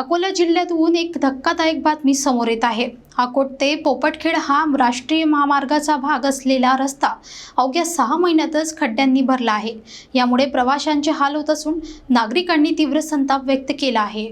अकोला जिल्ह्यातून एक धक्कादायक बातमी समोर येत आहे. अकोट ते पोपटखेड हा राष्ट्रीय महामार्गाचा भाग असलेला रस्ता अवघ्या सहा महिन्यातच खड्ड्यांनी भरला आहे. यामुळे प्रवाशांचे हाल होत असून नागरिकांनी तीव्र संताप व्यक्त केला आहे.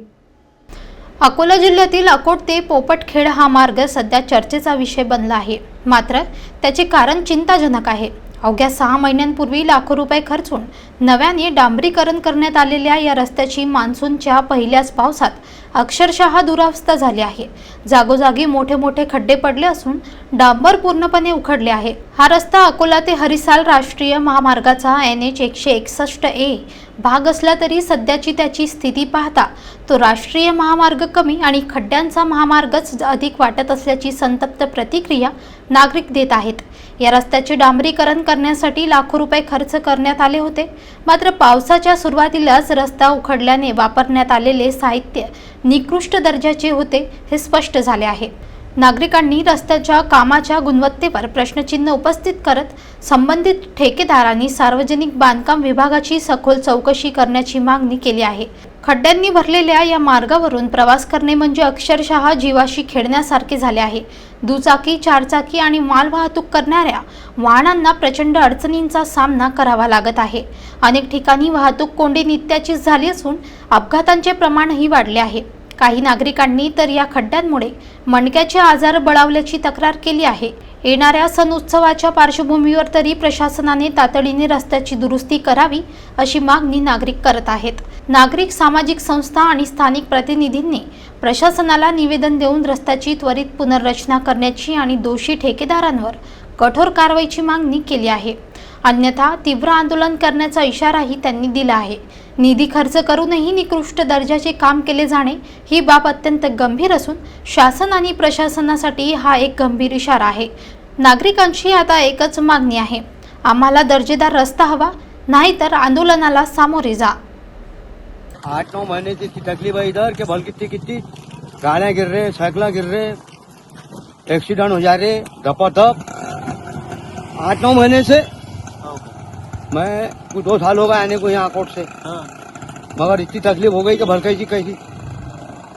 अकोला जिल्ह्यातील अकोट ते पोपटखेड हा मार्ग सध्या चर्चेचा विषय बनला आहे. मात्र त्याचे कारण चिंताजनक आहे. अवघ्या सहा महिन्यांपूर्वी लाखो रुपये खर्चून नव्याने डांबरीकरण करण्यात आलेल्या या रस्त्याची मान्सूनच्या पहिल्याच पावसात अक्षरशः दुरावस्था झाली आहे. जागोजागी मोठे मोठे खड्डे पडले असून डांबर पूर्णपणे उखडले आहे. हा रस्ता अकोला ते हरिसाल राष्ट्रीय महामार्गाचा एन एच एकशे एकसष्ट ए भाग असला तरी सध्याची त्याची स्थिती पाहता तो राष्ट्रीय महामार्ग कमी आणि खड्ड्यांचा महामार्गच अधिक वाटत असल्याची संतप्त प्रतिक्रिया नागरिक देत आहेत. या रस्त्याचे डांबरीकरण करण्यासाठी लाखो रुपये खर्च करण्यात आले होते. मात्र पावसाच्या सुरुवातीलाच रस्ता उखडल्याने वापरण्यात आलेले साहित्य निकृष्ट दर्जाचे होते हे स्पष्ट झाले आहे. नागरिकांनी रस्त्याच्या कामाच्या गुणवत्तेवर प्रश्नचिन्ह उपस्थित करत संबंधित ठेकेदारांनी सार्वजनिक बांधकाम विभागाची सखोल चौकशी करण्याची मागणी केली आहे. खड्ड्यांनी भरलेल्या या मार्गावरून प्रवास करणे म्हणजे अक्षरशः जीवाशी खेळण्यासारखे झाले आहे. दुचाकी चारचाकी आणि मालवाहतूक करणाऱ्या वाहनांना प्रचंड अडचणींचा सामना करावा लागत आहे. अनेक ठिकाणी वाहतूक कोंडी नित्याचीच झाली असून अपघातांचे प्रमाणही वाढले आहे. काही नागरिकांनी तर या खड्ड्यांमुळे मणक्याचे आजार बळावल्याची तक्रार केली आहे. येणाऱ्या सण उत्सवाच्या पार्श्वभूमीवर तरी प्रशासनाने तातडीने रस्त्याची दुरुस्ती करावी अशी मागणी नागरिक करत आहेत. नागरिक सामाजिक संस्था आणि स्थानिक प्रतिनिधींनी प्रशासनाला निवेदन देऊन रस्त्याची त्वरित पुनर्रचना करण्याची आणि दोषी ठेकेदारांवर कठोर कारवाईची मागणी केली आहे. अन्यथा तीव्र आंदोलन करण्याचा इशाराही त्यांनी दिला आहे. निधी खर्च करूनही निकृष्ट दर्जाचे काम केले जाणे ही बाब अत्यंत गंभीर असून शासन आणि प्रशासनासाठी हा एक गंभीर इशारा आहे. नागरिकांची आता एकच मागणी आहे. आम्हाला दर्जेदार रस्ता हवा नाहीतर आंदोलनाला सामोरे जा. आठ नौ महीने से तकलीफ है इधर के भल कितनी कितनी गाड़ियाँ गिर रहे साइकिल गिर रहे एक्सीडेंट हो जा रहे धपाधप. आठ नौ महीने से मैं कुछ दो साल हो गए आने को यहाँ कोर्ट से। हाँ। मगर इतनी तकलीफ़ हो गई कि भल कैसी कैसी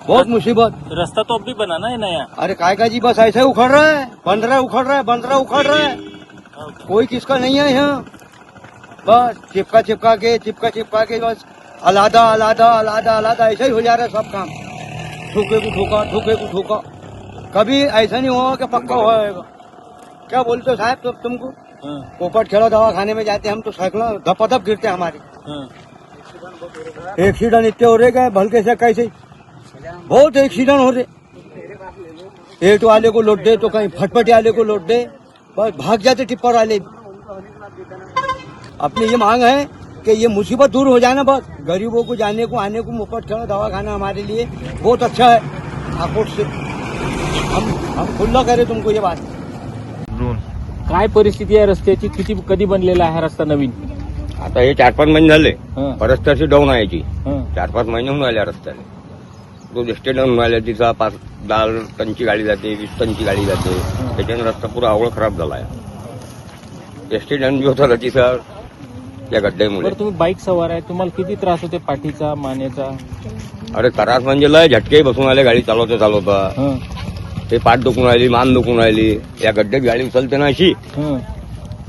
बहुत मुसीबत। रास्ता तो अब भी बनाना है नया। अरे काय का जी बस ऐसे ही उखड़ रहा है। बंद रहा है उखड़ रहा है बंद रहा है उखड़ रहा है। कोई किसका नहीं है यहाँ। बस चिपका चिपका के चिपका चिपका के बस अलादा अलादा अलादा अलादा ऐसे ही हो जा रहा है सब काम। ठोके को ठोका ठोके को ठोका। कभी ऐसा नहीं हुआ कि पक्का होएगा क्या बोलते हो साहब तो तुमको? हाँ, पोपट खेड़ा दवा खाने में जाते हम तो साइकिल धपाधप गिरते हमारे। हाँ। एक्सीडेंट इतने हो रहे गए भलके से कैसे? बहुत एक्सीडेंट हो रहे। एट वाले को लौट दे तो कहीं फटफटी वाले को लौट दे बस भाग जाते टिप्पर वाले अपनी ये मांग है कि ये मुसीबत दूर हो जाए ना बस। गरीबों को जाने को आने को मुफ़्त खेड़ा दवा खाना हमारे लिए बहुत अच्छा है। आकोट से। हम हम खुल्ला करें तुमको ये बात। काय परिस्थिती आहे रस्त्याची? किती कधी बनलेला आहे हा रस्ता नवीन? आता हे चार पाच महिने झाले. हं, रस्त्याची डाऊन आहे याची. हं, चार पाच महिने होऊन आल्या रस्त्याने. रोज एसटी डाऊन व्हायला तिचा पाच दहा टनची गाडी जाते वीस टनची गाडी जाते. त्याच्याने रस्ता पुरा आवळ खराब झाला आहे. एसटी डाऊन बी होता तिचा या गड्ड्यामुळे बरं तुम्ही बाईक सवार आहे. तुम्हाला किती त्रास होते पाठीचा मानेचा? अरे त्रास म्हणजे लय झटके बसून आले गाडी चालवता चालवता. हं, ते पाठ दुखून राहिली मान दुखून राहिली. या गड्ड्यात गाडी उचलते ना अशी.